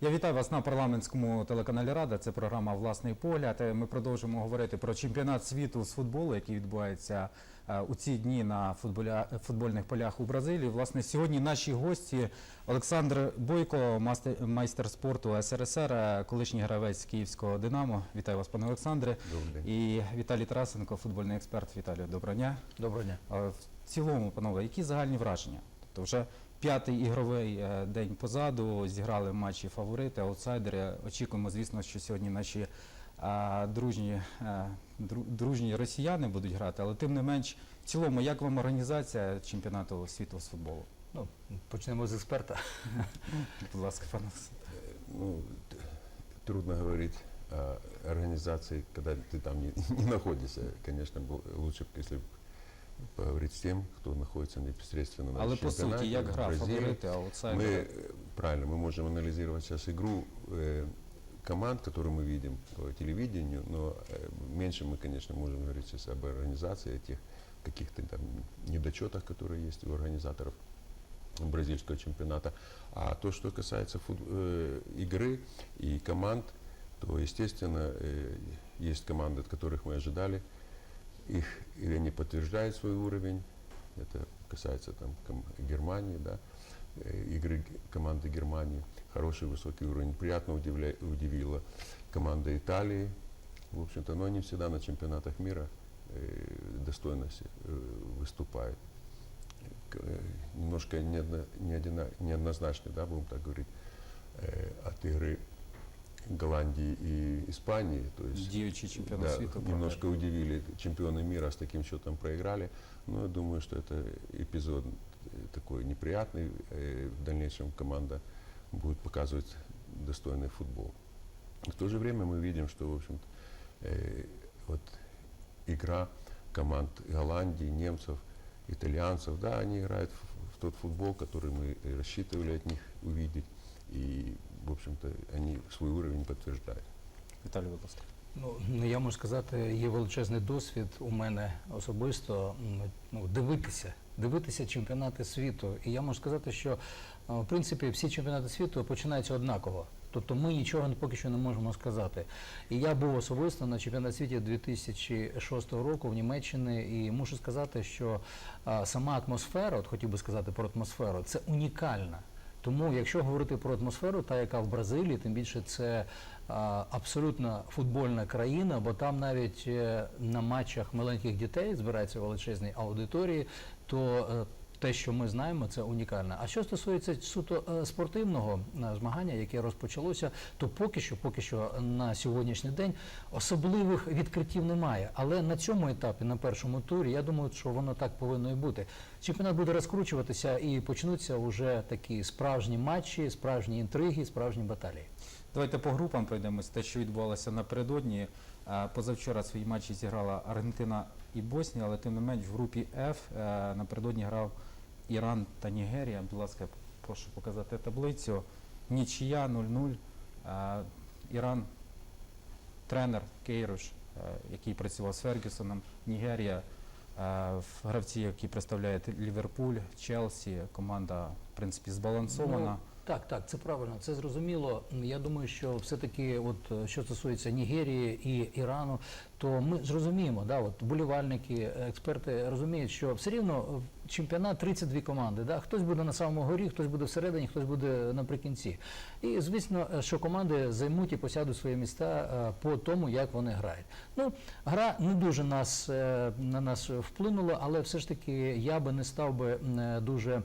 Я вітаю вас на парламентському телеканалі Рада. Це програма Власний погляд. Е, Ми продовжуємо говорити про чемпіонат світу з футболу, який відбувається е, у ці дні на футболя... футбольних полях у Бразилії. Власне, сьогодні наші гості Олександр Бойко, мастер- майстер спорту СРСР, е, колишній гравець київського Динамо. Вітаю вас, пане Олександре. І Віталій Тарасенко, футбольний експерт. Віталію, доброго дня. Доброго дня. В цілому, панове, які загальні враження? Тобто вже п'ятий ігровий е, день позаду, зіграли матчі фаворити, аутсайдери. Очікуємо, звісно, що сьогодні наші а, дружні, е, дру- дружні росіяни будуть грати, але тим не менш, в цілому, як вам організація чемпіонату світу з футболу? Ну, почнемо з експерта. Будь ласка, пане Олександре. Ну, т- трудно говорить о организации, когда ты там не, не находишься. Конечно, был- лучше, бы, если б поговорить с тем, кто находится непосредственно на Але по суті, як гра, фаворити, аутсайдери? э, правильно, мы можем анализировать сейчас игру э, команд, которые мы видим по телевидению, но э, меньше мы, конечно, можем говорить сейчас об организации этих каких-то там недочетах, которые есть у организаторов бразильского чемпионата. А то, что касается фут- э, игры и команд, то, естественно, есть команды, от которых мы ожидали. Их, и они подтверждают свой уровень. Это касается там, Германии, да, э, игры команды Германии. Хороший высокий уровень. Приятно удивля- удивила команда Италии. В общем-то, но они всегда на чемпионатах мира э, достойно э, выступают. Немножко неодно- неодина- неоднозначный, да, будем так говорить, от игры Голландии и Испании. То есть Діючий чемпіонат да, світу. правда. немножко удивили чемпионы мира с таким счетом проиграли. Но я думаю, что это эпизод э, такой неприятный. Э, В дальнейшем команда будет показывать достойный футбол. В то же время мы видим, что, в общем вот игра команд Голландии, немцев, итальянцев, да, они играют в, в тот футбол, который мы и рассчитывали от них увидеть. И, в общем-то, они свой уровень подтверждают. Віталій, будь ласка. Ну, ну, я можу сказати, є величезний досвід у мене особисто ну, дивитися, дивитися чемпіонати світу. І я можу сказати, що в принципі всі чемпіонати світу починаються однаково. Тобто ми нічого поки що не можемо сказати. І я був особисто на чемпіонаті світу 2006 року в Німеччині, і мушу сказати, що а, сама атмосфера, от хотів би сказати про атмосферу, це унікальна. Тому, якщо говорити про атмосферу, та яка в Бразилії, тим більше це абсолютно футбольна країна, бо там навіть е, на матчах маленьких дітей збираються величезні аудиторії, то е, те, що ми знаємо, це унікально. А що стосується суто е, спортивного е, змагання, яке розпочалося, то поки що, поки що на сьогоднішній день особливих відкриттів немає. Але на цьому етапі, на першому турі, я думаю, що воно так повинно і бути. Чемпіонат буде розкручуватися і почнуться вже такі справжні матчі, справжні інтриги, справжні баталії. Давайте по групам пройдемось. Те, що відбувалося напередодні. Е, Позавчора свої матчі зіграла Аргентина і Боснія, але тим не менш в групі е, напередодні грав Іран та Нігерія. Будь ласка, прошу показати таблицю. Нічия 0-0. Е, Іран, тренер Кейруш, е, який працював з Фергюсоном. Нігерія, е, гравці, які представляють Ліверпуль, Челсі. Команда, в принципі, збалансована. Так, так, це правильно, це зрозуміло. Я думаю, що все-таки, от е, що стосується Нігерії і Ірану, то ми зрозуміємо, да, от болівальники, експерти розуміють, що все рівно в чемпіонат 32 команди. Да? Хтось буде на самому горі, хтось буде всередині, хтось буде наприкінці. І звісно, е, що команди займуть і посядуть свої міста е, по тому, як вони грають. Ну, гра не дуже нас е, на нас вплинула, але все ж таки я би не став би е, дуже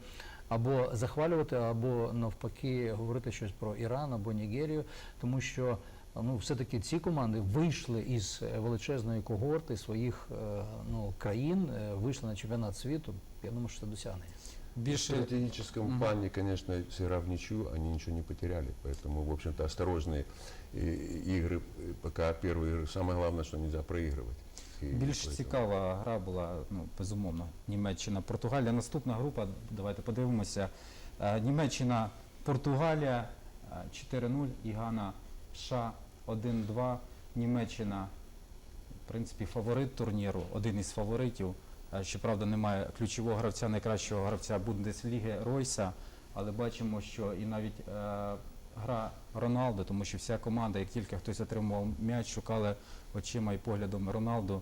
або захвалювати, або навпаки говорити щось про Іран або Нігерію, тому що ну, все-таки ці команди вийшли із е, величезної когорти своїх е, ну, країн, е, вийшли на чемпіонат світу. Я думаю, що це досягнення. В Більше стратегическом Мгм. плане, конечно, сыграв ничью, они ничего не потеряли. Поэтому, в общем-то, осторожные э, игры, э, пока первые игры. Самое главное, что нельзя проигрывать. Більш цікава гра була, ну, безумовно, Німеччина, Португалія. Наступна група, давайте подивимося. Е, Німеччина, Португалія е, 4-0 і Гана США 1-2. Німеччина, в принципі, фаворит турніру, один із фаворитів. Е, Щоправда, немає ключового гравця, найкращого гравця Бундесліги Ройса, але бачимо, що і навіть е, гра Роналду, тому що вся команда, як тільки хтось отримував м'яч, шукали очима і поглядом Роналду.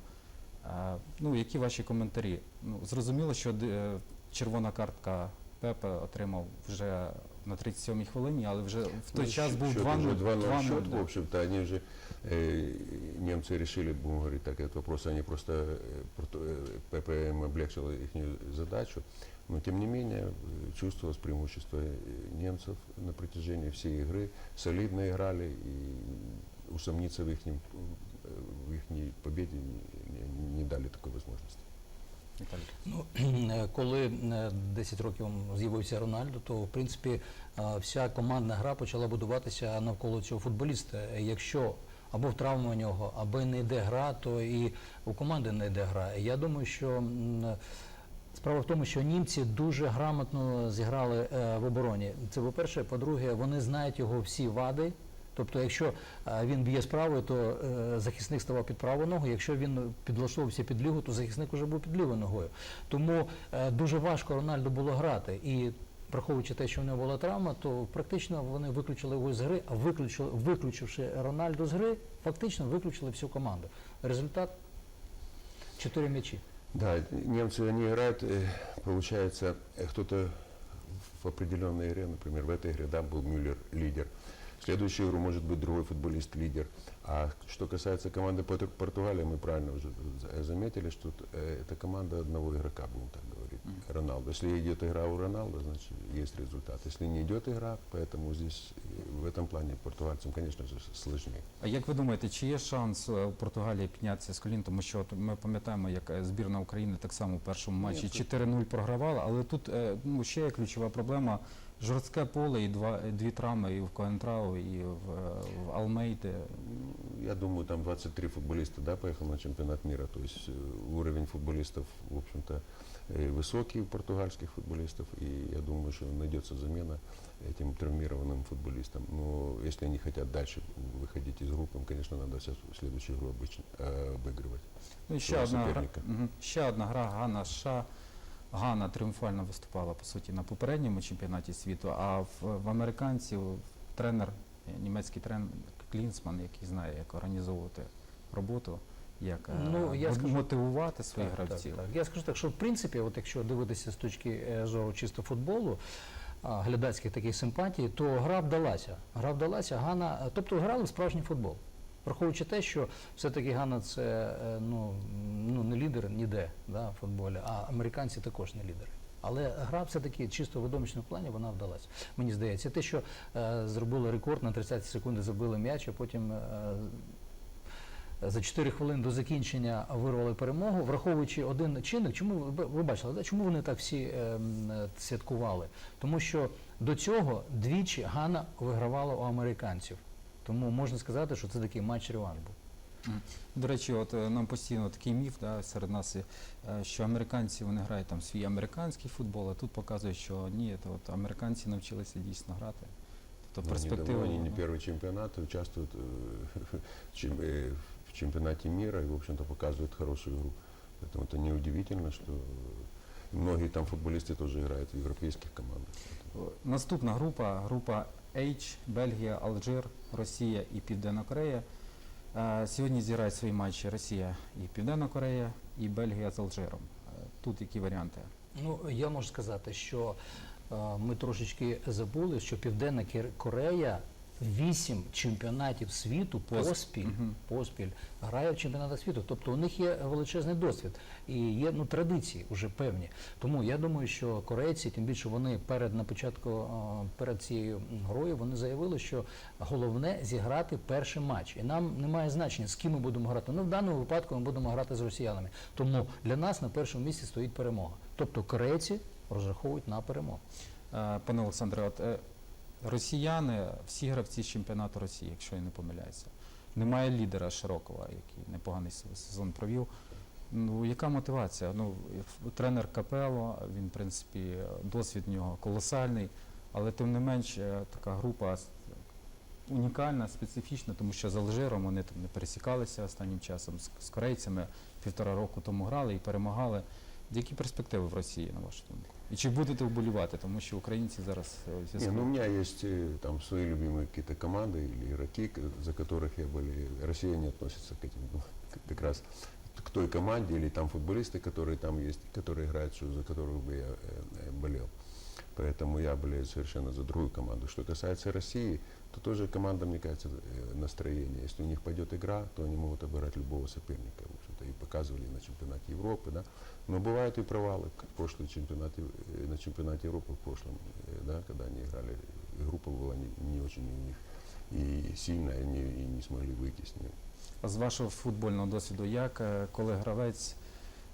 Е, Ну, які ваші коментарі? Ну, зрозуміло, що е, червона картка Пепе отримав вже на 37-й хвилині, але вже в той Ну, час счет- був счет 2-0. уже 2-0 2-0, счет, да. в общем-то, они же, э, немцы решили, будем говорить так, этот вопрос, они просто, э, Порту- э, ППМ облегчила их задачу, но тем не менее э, чувствовалось преимущество э, немцев на протяжении всей игры, солидно играли и усомниться в их, в их победе не, не- не дали такой возможности. Ну, е, коли е, 10 років з'явився Рональдо, то в принципі е, вся командна гра почала будуватися навколо цього футболіста. Е, Якщо або в травму у нього, або не йде гра, то і у команди не йде гра. Я думаю, що справа в тому, що німці дуже грамотно зіграли е, в обороні. Це по-перше, по-друге, вони знають його всі вади. Тобто, якщо е, він б'є з правої, то е, захисник ставав під праву ногу. Якщо він підлаштовувався під ліву, то захисник вже був під лівою ногою. Тому е, дуже важко Рональду було грати. І враховуючи те, що в нього була травма, то практично вони виключили його з гри, а виключили, виключивши Рональду з гри, фактично виключили всю команду. Результат чотири м'ячі. Да, немцы, они играют, э, получается, э, кто-то в определенной игре, например, в этой игре, да, был Мюллер лидер. В следующую игру может быть другой футболист лидер. А что касается команды Порту- Португалии, мы правильно уже за- заметили, что т- э, это команда одного игрока, будем так говорить, Роналду. Если идет игра у Роналду, значит есть результат. Если не идет игра, поэтому здесь э, в этом плане португальцам, конечно же, сложнее. А як ви думаєте, чи є шанс е, у Португалії піднятися з колін? Тому що от ми пам'ятаємо, як е, збірна України так само у першому матчі Ні, тут- 4-0 програвала, але тут е, ну, ще є ключова проблема. Жорстке поле і два, і дві травми і в Коентрау, і в, е, в Алмейде. Ну, Я думаю, там 23 футболиста да, поехал на чемпионат мира. То есть э, уровень футболистов, в общем-то, э, высокий у португальских футболистов. И я думаю, что найдется замена этим травмированным футболистам. Но если они хотят дальше выходить из группы, им, конечно, надо сейчас следующую игру обычно, э, обыгрывать. Ну, і ще Свого одна, гра, суперника. мгм. ще одна гра Гана США. Гана тріумфально виступала по суті на попередньому чемпіонаті світу, а в, в американців тренер, е, німецький тренер Клінсман, який знає, як організовувати роботу, як е, Ну, я мот- скажу- мотивувати своїх Так, гравців. Так, так. Я скажу так, що в принципі, от якщо дивитися з точки е, зору чисто футболу, глядацьких таких симпатій, то гра вдалася. Гра вдалася, Гана, е, тобто грали в справжній футбол. Враховуючи те, що все-таки Гана це е, ну, ну, не лідер ніде да, в футболі, а американці також не лідери. Але гра все-таки чисто в видовищному плані вона вдалася. Мені здається, те, що е, зробили рекорд на 30 секунди, забили м'яч, а потім е, за 4 хвилини до закінчення вирвали перемогу, враховуючи один чинник, чому ви бачили, да, чому вони так всі ем, е, святкували? Тому що до цього двічі Гана вигравала у американців. Тому можна сказати, що це такий матч реванш був. До речі, от е, нам постійно такий міф да, серед нас, е, що американці вони грають там свій американський футбол, а тут показують, що ні, то от американці навчилися дійсно грати. Тобто Ну, перспектива. недавно они не ну, первый чемпионат, участвуют э, в чем- э, в чемпионате мира и, в общем-то, показывают хорошую игру. Поэтому это неудивительно, что многие там футболисты тоже играют в европейских командах. Наступна група, група H, Бельгія, Алжир, Росія і Південна Корея. Е, Сьогодні зіграють свої матчі Росія і Південна Корея, і Бельгія з Алжиром. Е, Тут які варіанти? Ну, я можу сказати, що е, ми трошечки забули, що Південна Корея вісім чемпіонатів світу Пос- поспіль, поспіль грає в чемпіонатах світу. Тобто у них є величезний досвід і є ну, традиції вже певні. Тому я думаю, що корейці, тим більше вони перед на початку перед цією грою, вони заявили, що головне зіграти перший матч. І нам немає значення, з ким ми будемо грати. Ну в даному випадку ми будемо грати з росіянами. Тому для нас на першому місці стоїть перемога. Тобто корейці розраховують на перемогу. Е, Пане Олександре, от е, росіяни, всі гравці з чемпіонату Росії, якщо я не помиляюся. Немає лідера Широкова, який непоганий сезон провів. Ну, яка мотивація? Ну, тренер Капело, він, в принципі, досвід в нього колосальний, але тим не менш е, така група унікальна, специфічна, тому що з Алжиром вони там не пересікалися останнім часом, з корейцями півтора року тому грали і перемагали. Які перспективи в Росії, на вашу думку? І чи будете вболівати, тому що українці зараз е, в Не, зв'язку. ну, у меня есть э, там свои любимые какие-то команды или игроки, к- за которых я болею. Россия не относится к этим, ну, к- как раз к той команде или там футболисты, которые там есть, которые играют, что- за которых бы я э, э, болел. Поэтому я болею совершенно за другую команду. Что касается России, то тоже команда, мне кажется, э, настроение. Если у них пойдет игра, то они могут обыграть любого соперника. В общем-то, и показывали на чемпионате Европы. Да? Но бывают и провалы, как в прошлый чемпионат, э, на чемпионате Европы в прошлом, э, да, когда они играли. И группа была не, не очень у них и сильная, и не, и не смогли выйти с нее. А з вашого футбольного досвіду, як е, коли гравець,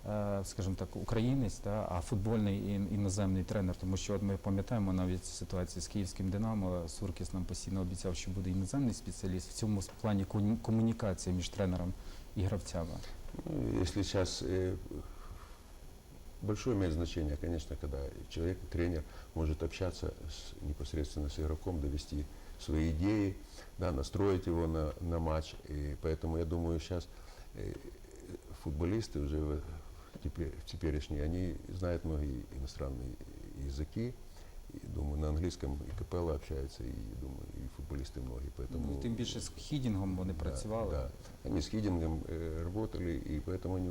е, скажімо так, українець, да, а футбольний і іноземний тренер, тому що от ми пам'ятаємо навіть ситуацію з київським Динамо, Суркіс нам постійно обіцяв, що буде іноземний спеціаліст в цьому плані кому- комунікації між тренером і гравцями. Ну, Если сейчас э, большое имеет значение, конечно, когда человек, тренер, может общаться с, непосредственно с игроком, довести свои идеи, да, настроить его на, на матч. И поэтому я думаю, сейчас футболисты уже в, теперь, в теперешние, они знают многие иностранные языки. И, думаю, на английском и Капелла общается, и, думаю, и футболисты многие. Поэтому, Ну, тим більше з хідінгом вони Да, працювали. Да. Они с Хидингом э, работали, и поэтому они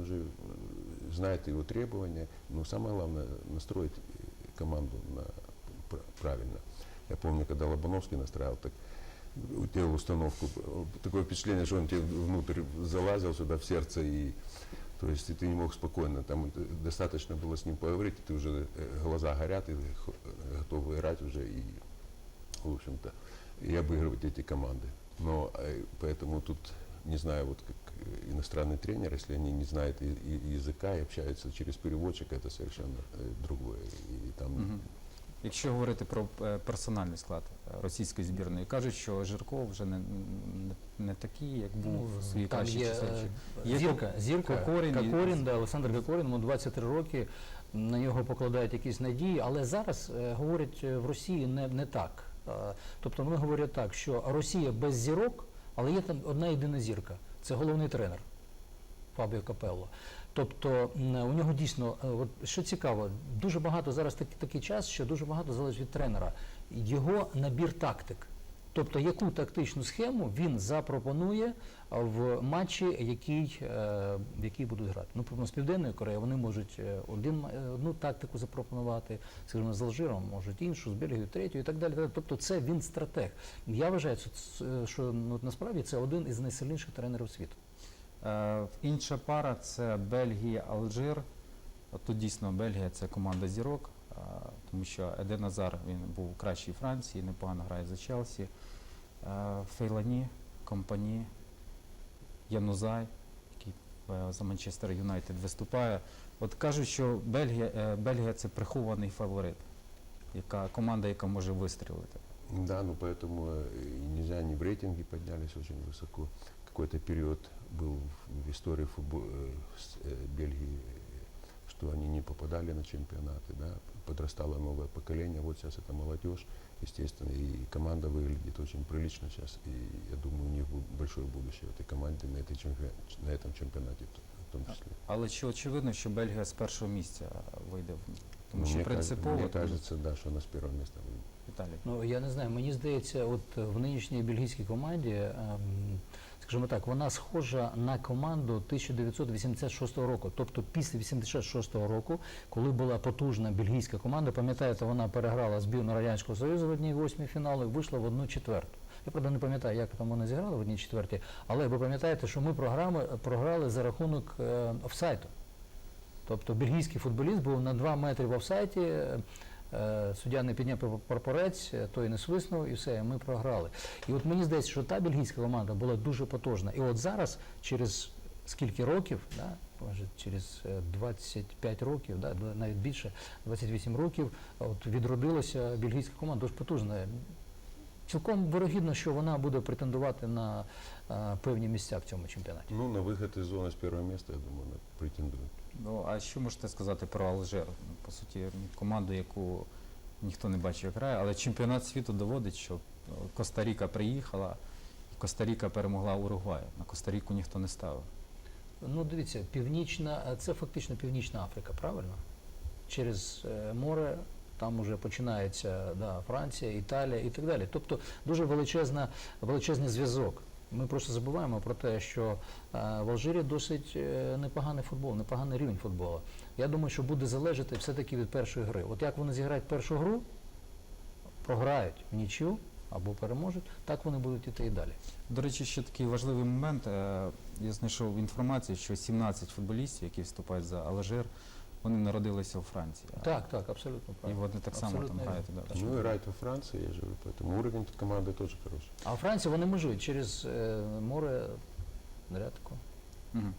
знают его требования. Но самое главное настроить команду на пр- правильно. Я помню, когда Лобановский настраивал, так делал установку, такое впечатление, что он тебе внутрь залазил сюда в сердце и то есть и ты не мог спокойно, там достаточно было с ним поговорить, и ты уже э, глаза горят, и готов играть уже и, в общем-то, и обыгрывать эти команды. Но э, поэтому тут не знаю, вот как иностранный тренер, если они не знают и- и языка и общаются через переводчика, это совершенно э, другое. И там Мгм. Якщо говорити про е, персональний склад е, російської збірної, кажуть, що Жирков вже не, не, не такий, як був в свої Ну, там кращі є часи. е, Є зірка, зірка Кокорін і- Кокорін, да, Олександр Кокорін, йому 23 роки, на нього покладають якісь надії, але зараз е, говорять е, в Росії не, не так. Е, Тобто вони говорять так, що Росія без зірок, але є там одна єдина зірка. Це головний тренер Фабіо Капелло. Тобто у нього дійсно, е, от що цікаво, дуже багато зараз такий, такий час, що дуже багато залежить від тренера. Його набір тактик. Тобто, яку тактичну схему він запропонує в матчі, який, е, в який будуть грати. Ну, наприклад, з Південною Кореєю вони можуть е, один, е, одну тактику запропонувати, скажімо, з Алжиром можуть іншу, з Бельгією третю і так далі. Тобто це він стратег. Я вважаю, що, ну, насправді це один із найсильніших тренерів світу. Інша пара це Бельгія, Алжир. Тут дійсно Бельгія це команда зірок, тому що Еден Азар він був кращий Франції, непогано грає за Челсі. Фейлані, Компані, Янузай, який е, за Манчестер Юнайтед виступає. От кажуть, що Бельгія, е, Бельгія це прихований фаворит, яка команда, яка може вистрілити. Да, ну поэтому э, и нельзя, они в рейтинге поднялись очень высоко. Какой-то период был в истории футбо- э, с, э, Бельгии, э, что они не попадали на чемпионаты, да, подрастало новое поколение, вот сейчас это молодежь, естественно, и команда выглядит очень прилично сейчас, и я думаю, у них будет большое будущее в этой команде на, этой чемпи- на этом чемпионате в в том числе. Але чи очевидно, що Бельгія з першого місця вийде? Тому Ну, що мне, кажется, принципово мне тому- кажется, да, что она с первого места выйдет. Віталій. Ну я не знаю, мені здається, от в нинішній бельгійській команді, ем, скажімо так, вона схожа на команду 1986 року. Тобто після 86 року, коли була потужна бельгійська команда, пам'ятаєте, вона переграла збірну Радянського Союзу в одній восьмій фіналу вийшла в одну четверту. Я правда не пам'ятаю, як там вони зіграли в одній четвертій, але ви пам'ятаєте, що ми програми, програли за рахунок е, офсайту. Тобто бельгійський футболіст був на 2 метри в офсайті, суддя не підняв прапорець, е, той не свиснув і все, ми програли. І от мені здається, що та бельгійська команда була дуже потужна. І от зараз, через скільки років, да, може, через е, 25 років, да, навіть більше, 28 років, от відродилася бельгійська команда дуже потужна. Цілком вирогідно, що вона буде претендувати на е, певні місця в цьому чемпіонаті. Ну, на выход из зоны с первого места, я думаю, она претендует. Ну, а що можете сказати про Алжир? По суті, команду, яку ніхто не бачив, як грає, але чемпіонат світу доводить, що Коста-Ріка приїхала, і Коста-Ріка перемогла Уругвай. На Коста-Ріку ніхто не ставив. Ну, дивіться, північна, це фактично Північна Африка, правильно? через е, море. Там вже починається да, Франція, Італія і так далі. Тобто дуже величезна, величезний зв'язок. Ми просто забуваємо про те, що е, в Алжирі досить е, непоганий футбол, непоганий рівень футболу. Я думаю, що буде залежати все-таки від першої гри. От як вони зіграють першу гру, програють в нічю або переможуть, так вони будуть іти і далі. До речі, ще такий важливий момент. Е, Я знайшов інформацію, що 17 футболістів, які вступають за Алжир, вони народилися у Франції. Так, так, абсолютно І вони так само там грають. да. Ну, играет во Франции, я же говорю, поэтому уровень команды тоже хороший. А у Франції вони межують через е, море Адріатику. Мгм.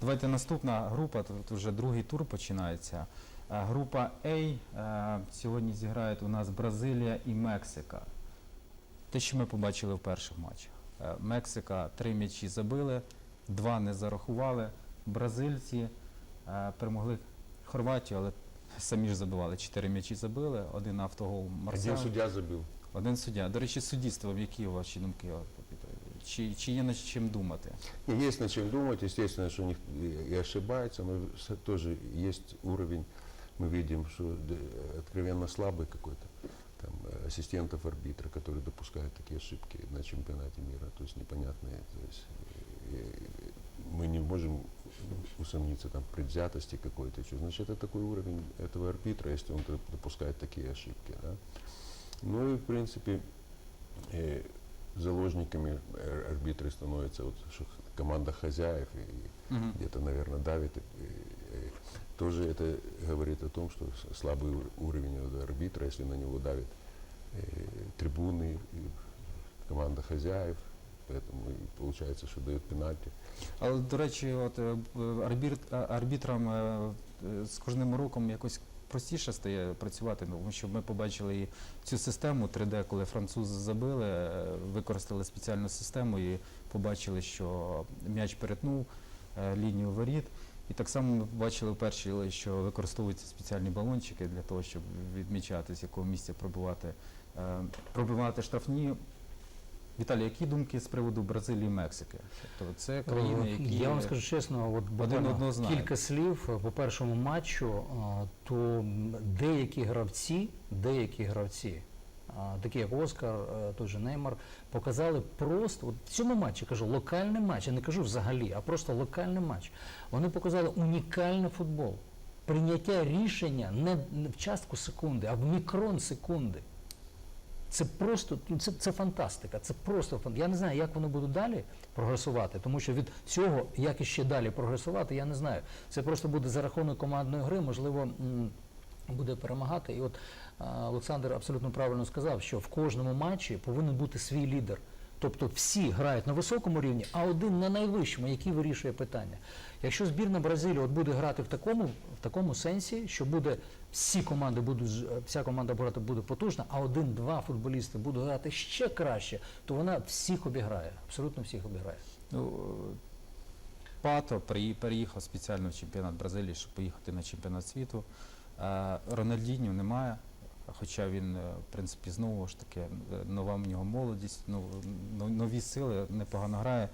Давайте наступна група, тут вже другий тур починається. Е, Група А е, сьогодні зіграють у нас Бразилія і Мексика. Те, що ми побачили в перших матчах. Е, Мексика три м'ячі забили, два не зарахували. Бразильці е, перемогли Хорватію, але самі ж забивали. Чотири м'ячі забили, один автогол Один Марсел. судья забил. Один суддя. До речі, суддівством, які ваші думки? От, Чи, чи є над чим думати? Не, Есть над чем думать, естественно, что у них и и ошибаются, но с- тоже есть уровень, мы видим, что д- откровенно слабый какой-то там, э, ассистентов арбитра, которые допускают такие ошибки на чемпионате мира, то есть непонятные. То есть, э, мы не можем усомниться там, в предвзятости какой-то. чё. Значит, это такой уровень этого арбитра, если он доп- допускает такие ошибки. Да? Ну и, в принципе, э, заложниками э, арбитры становятся вот, что команда хозяев и Мгм. где-то, наверное, давит. И, и тоже это говорит о том, что с- слабый ур- уровень этого арбитра, если на него давит э, трибуны, и команда хозяев, поэтому и получается, что дает пенальти. Але, до речі, от е, арбір, арбітрам е, е, з кожним роком якось простіше стає працювати, тому що ми побачили і цю систему 3D, коли французи забили, е, використали спеціальну систему і побачили, що м'яч перетнув е, лінію воріт. І так само ми бачили вперше, що використовуються спеціальні балончики для того, щоб відмічати, з якого місця пробивати, е, пробивати штрафні. Віталій, які думки з приводу Бразилії і Мексики? Тобто це країни, які Е, Я вам скажу чесно, от буквально кілька слів е, по першому матчу, то деякі гравці, деякі гравці, такі як Оскар, е, той же Неймар, показали просто, от в цьому матчі кажу, локальний матч, я не кажу взагалі, а просто локальний матч. Вони показали унікальний футбол. Прийняття рішення не в частку секунди, а в мікрон секунди. Це просто ну, це, це фантастика. Це просто фан- Я не знаю, як вони будуть далі прогресувати, тому що від цього, як іще далі прогресувати, я не знаю. Це просто буде за рахунок командної гри, можливо, буде перемагати. І от Олександр абсолютно правильно сказав, що в кожному матчі повинен бути свій лідер. Тобто всі грають на високому рівні, а один на найвищому, який вирішує питання. Якщо збірна Бразилії от буде грати в такому, в такому сенсі, що буде всі команди будуть вся команда грати буде потужна, а один-два футболісти будуть грати ще краще, то вона всіх обіграє, абсолютно всіх обіграє. Ну, е, Пато переїхав спеціально в чемпіонат Бразилії, щоб поїхати на чемпіонат світу. Е, Рональдінho немає, хоча він, е, в принципі, знову ж таки, е, нова в нього молодість, ну, нові сили, непогано грає.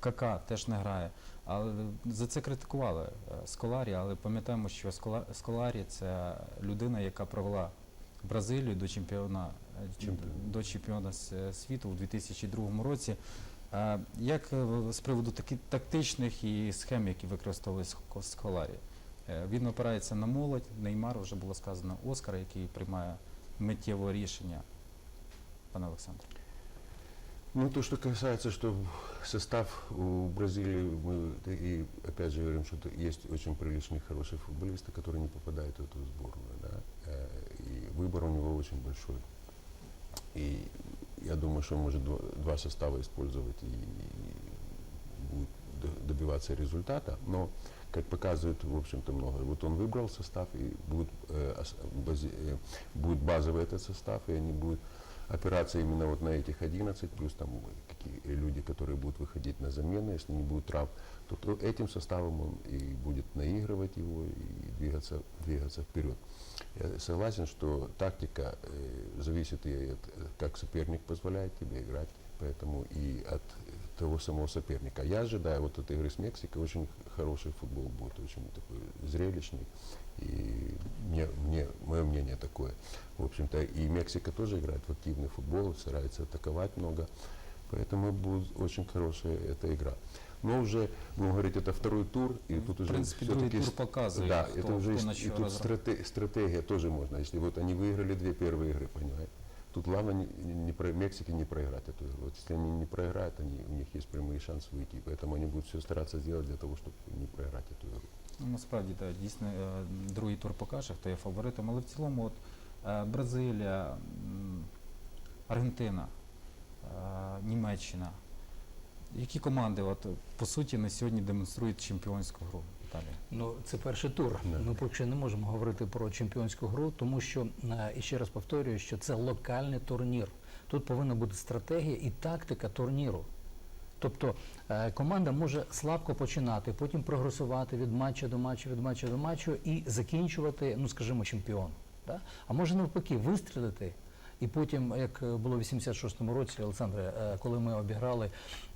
Кака теж не грає. Але за це критикували е, Сколарі, але пам'ятаємо, що Скола- Сколарі це людина, яка провела Бразилію до чемпіона, Чемпіон. до чемпіона світу у 2002 році. Як з приводу таки, тактичних і схем, які використовує Ск- Сколарі? Е, Він опирається на молодь, Неймар, вже було сказано, Оскар, який приймає миттєве рішення. Пане Олександре. Ну, то, что касается, что состав у Бразилии, мы и опять же говорим, что это есть очень приличные, хорошие футболисты, которые не попадают в эту сборную, да, Э, и выбор у него очень большой. И я думаю, что он может два, два состава использовать и будет до- добиваться результата, но, как показывает, в общем-то, много. Вот он выбрал состав, и будет, э, бази- э, будет базовый этот состав, и они будут опираться именно вот на этих 11, плюс там какие люди, которые будут выходить на замены, если не будет травм, то, то этим составом он и будет наигрывать его и двигаться, двигаться вперед. Я согласен, что тактика э, зависит и от, э, как соперник позволяет тебе играть, поэтому и от того самого соперника. Я ожидаю вот этой игры с Мексикой, очень хороший футбол будет, очень такой зрелищный. И мне, мне, мое мнение такое. В общем-то, и Мексика тоже играет в активный футбол, старается атаковать много. Поэтому будет очень хорошая эта игра. Но уже, будем говорить, это второй тур, и тут В уже все-таки показує, да, хто- это уже хто и, тут стратегия тоже можно. Если вот они выиграли две первые игры, понимаете? Тут главное не, не про Мексике не проиграть эту игру. Вот если они не проиграют, они, у них есть прямые шансы выйти. Поэтому они будут все стараться сделать для того, чтобы не проиграть эту игру. Ну, насправді так, дійсно е, другий тур покаже, хто є фаворитом, але в цілому от, е, Бразилія, м, Аргентина, е, Німеччина. Які команди от, по суті на сьогодні демонструють чемпіонську гру Італії? Ну, це перший тур. Да. Ми поки що не можемо говорити про чемпіонську гру, тому що е, і ще раз повторюю, що це локальний турнір. Тут повинна бути стратегія і тактика турніру. Тобто е, команда може слабко починати, потім прогресувати від матча до матчу, від матча до матчу і закінчувати, ну скажімо, чемпіон. Да? А може навпаки вистрілити. І потім, як було в 86-му році, Олександре, е, коли ми обіграли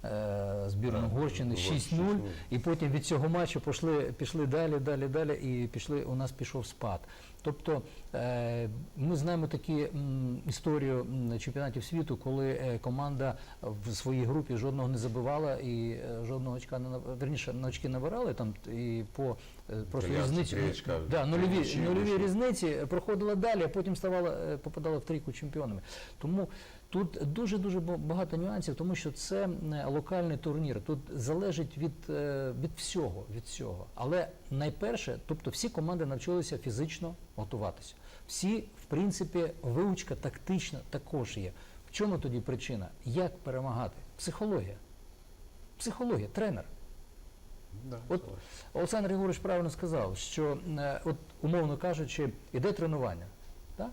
е, збірну Угорщини Угорщину. 6-0, і потім від цього матчу пішли, пішли далі, далі, далі, і пішли, у нас пішов спад. Тобто е, ми знаємо такі історію чемпіонатів світу, коли команда в своїй групі жодного не забивала і жодного очка не верніше на очки набирали там і по просто Італійці різниці три да, нульові, нульові різниці е, проходила далі, а потім ставала, е, попадала в трійку чемпіонами. Тому тут дуже дуже багато нюансів, тому що це е, локальний турнір. Тут залежить від, е, від всього, від всього. Але найперше, тобто всі команди навчилися фізично готуватися. Всі, в принципі, вивчка тактична також є. В чому тоді причина? Як перемагати? Психологія. Психологія, тренер. Да, От согласен. Олександр Григорович правильно сказав, що е, от умовно кажучи, іде тренування. Да?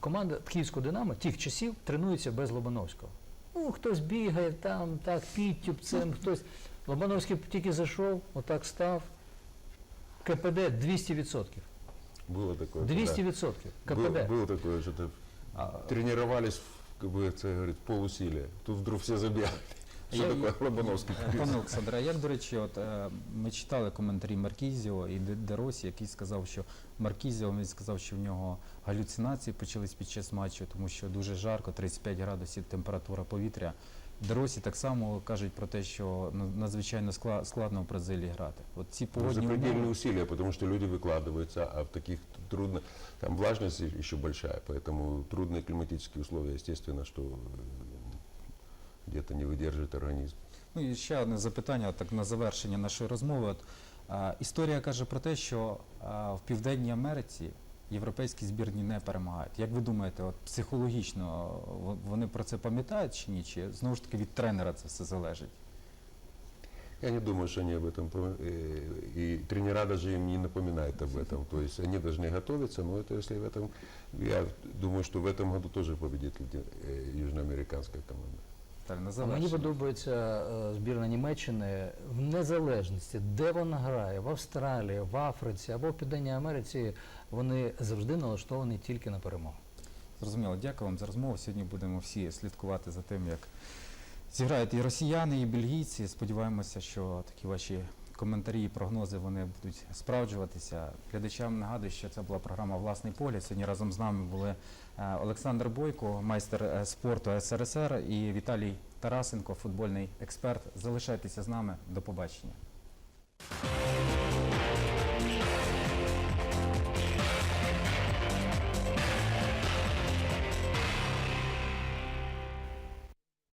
Команда Київського Динамо тих часів тренується без Лобановського. Ну, хтось бігає там, так, підтюпцем, хтось. Лобановський тільки зайшов, отак став. КПД 200%. Было такое. 200% когда- КПД. Был, был такое, что-то А, тренировались, в, как бы это говорит, полусилия. Тут вдруг все забегали. Что Я- такое Лобановский? Е, Пане Олександре, а як, до речі, от, е, ми читали коментарі Маркізіо і Де- Деросі, який сказав, що Маркізіо він сказав, що в нього галюцинації почались під час матчу, тому що дуже жарко, 35 градусів температура повітря. Деросі так само кажуть про те, що ну, надзвичайно скла- складно в Бразилії грати. От ці Ну, погодні запредельные умови, усилия, потому что люди выкладываются, а в таких трудно, там влажность еще большая, поэтому трудные климатические условия, естественно, что э, где-то не выдержит организм. Ну і ще одне запитання, так на завершення нашої розмови. От, а, історія каже про те, що а, в Південній Америці європейські збірні не перемагають. Як ви думаєте, от психологічно во- вони про це пам'ятають чи ні? Чи знову ж таки від тренера це все залежить? Я не думаю, что они об этом, пом- э, и тренера даже им не напоминают об этом. То есть они должны готовиться, но это если в этом, я думаю, что в этом году тоже победит э, южноамериканская команда. Так, на Мені подобається е, збірна Німеччини в незалежності, де вона грає, в Австралії, в Африці або в Південній Америці, вони завжди налаштовані тільки на перемогу. Зрозуміло, дякую вам за розмову. Сьогодні будемо всі слідкувати за тим, як зіграють і росіяни, і бельгійці. Сподіваємося, що такі ваші коментарі і прогнози вони будуть справджуватися. Глядачам нагадую, що це була програма Власний погляд. Сьогодні разом з нами були е, Олександр Бойко, майстер е, спорту СРСР, і Віталій Тарасенко, футбольний експерт. Залишайтеся з нами. До побачення.